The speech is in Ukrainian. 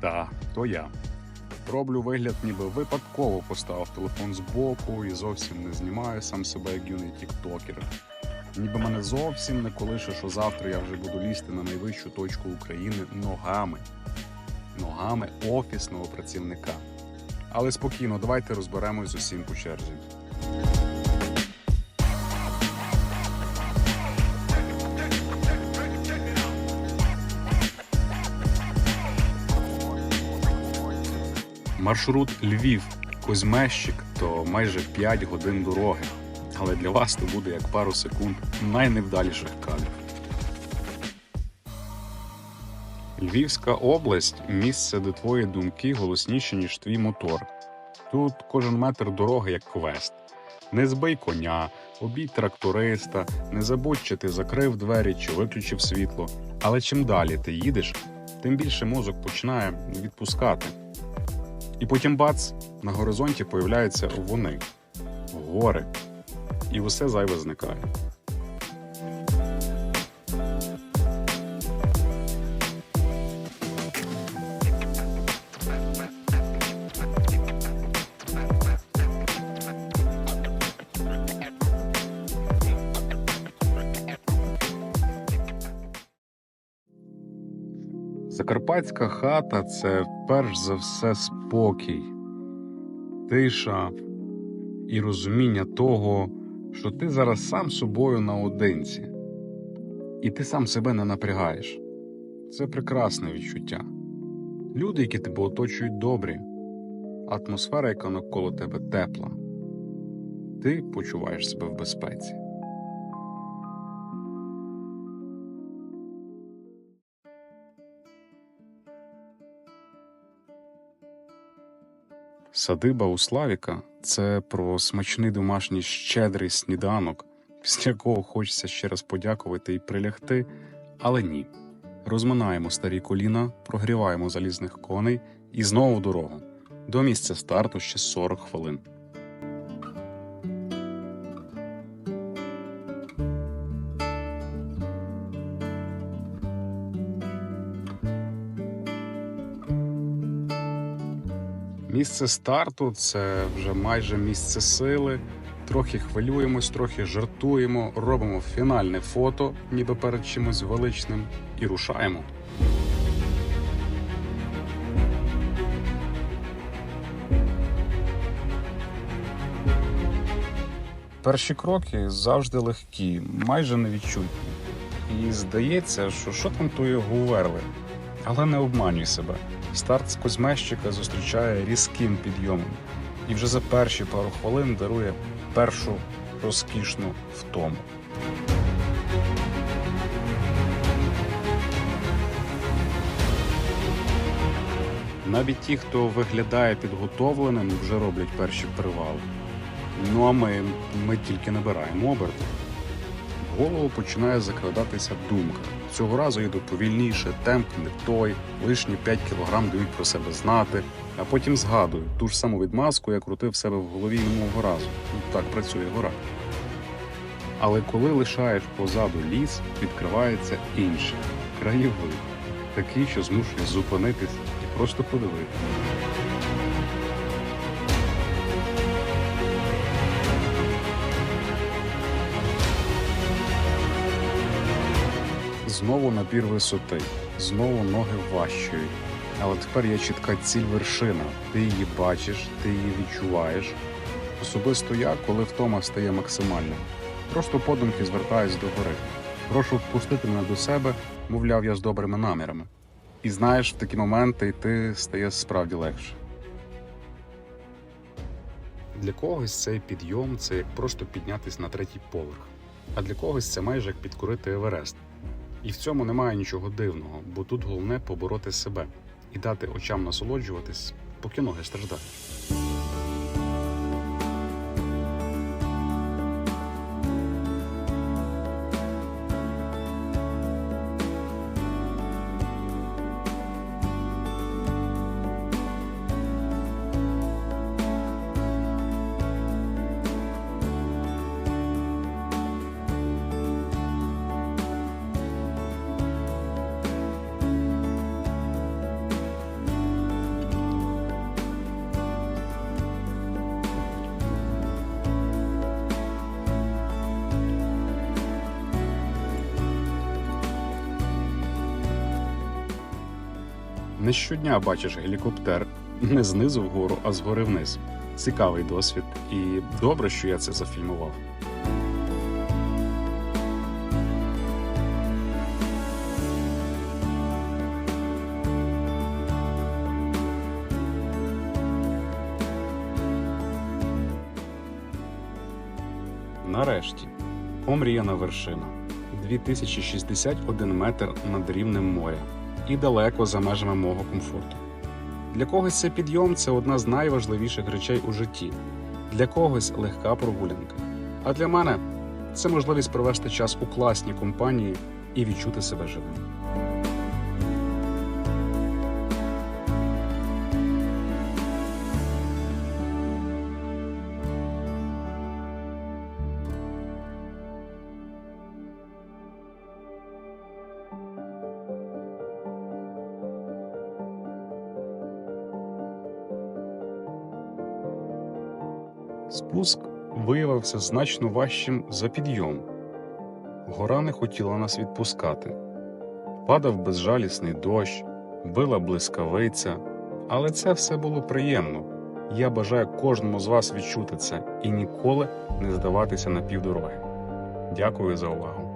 Та, то я. Роблю вигляд, ніби випадково поставив телефон збоку і зовсім не знімаю сам себе як юний тіктокер. Ніби мене зовсім не колише, що завтра я вже буду лізти на найвищу точку України ногами. Ногами офісного працівника. Але спокійно, давайте розберемось з усім по черзі. Маршрут Львів, Кузьмещик то майже 5 годин дороги. Але для вас то буде як пару секунд найневдаліших кадрів. Львівська область місце, де твої думки голосніші, ніж твій мотор. Тут кожен метр дороги як квест. Не збий коня, обій тракториста, не забудь, чи ти закрив двері чи виключив світло. Але чим далі ти їдеш, тим більше мозок починає відпускати. І потім бац, на горизонті появляються вони, гори, і усе зайве зникає. Закарпатська хата це перш за все спокій, тиша і розуміння того, що ти зараз сам собою наодинці, і ти сам себе не напрягаєш. Це прекрасне відчуття. Люди, які тебе оточують, добрі, атмосфера, яка навколо тебе тепла. Ти почуваєш себе в безпеці. Садиба у Славіка це про смачний домашній щедрий сніданок, після якого хочеться ще раз подякувати і прилягти, але ні. Розминаємо старі коліна, прогріваємо залізних коней і знову дорогу. До місця старту ще 40 хвилин. Місце старту це вже майже місце сили. Трохи хвилюємось, трохи жартуємо, робимо фінальне фото, ніби перед чимось величним, і рушаємо. Перші кроки завжди легкі, майже невідчутні. І здається, що що там тої гуверли. Але не обманюй себе. Старт з Кузьмещика зустрічає різким підйомом і вже за перші пару хвилин дарує першу розкішну втому. Навіть ті, хто виглядає підготовленим, вже роблять перші привали. Ну а ми, ми тільки набираємо оберти. Голову починає закрадатися думка. Цього разу йду повільніше, темп не той, лишні 5 кілограм дають про себе знати, а потім згадую ту ж саму відмазку, я крутив себе в голові минулого разу. Так працює гора. Але коли лишаєш позаду ліс, відкривається інший краєвид, такий, що змушує зупинитись і просто подивитися. Знову набір висоти, знову ноги важчають. Але тепер є чітка ціль вершина. Ти її бачиш, ти її відчуваєш. Особисто я, коли втома стає максимальним, просто подумки звертаюсь до гори. Прошу впустити мене до себе, мовляв, я з добрими намірами. І знаєш, в такі моменти йти стає справді легше. Для когось цей підйом це як просто піднятись на третій поверх, а для когось це майже як підкорити Еверест. І в цьому немає нічого дивного, бо тут головне побороти себе і дати очам насолоджуватись, поки ноги страждають. Не щодня бачиш гелікоптер не знизу вгору, а згори вниз. Цікавий досвід, і добре, що я це зафільмував. Нарешті, омріяна вершина 2061 метр над рівнем моря і далеко за межами мого комфорту. Для когось це підйом це одна з найважливіших речей у житті, для когось легка прогулянка. А для мене це можливість провести час у класній компанії і відчути себе живим. Спуск виявився значно важчим за підйом. Гора не хотіла нас відпускати. Падав безжалісний дощ, била блискавиця, але це все було приємно. Я бажаю кожному з вас відчути це і ніколи не здаватися на півдороги. Дякую за увагу.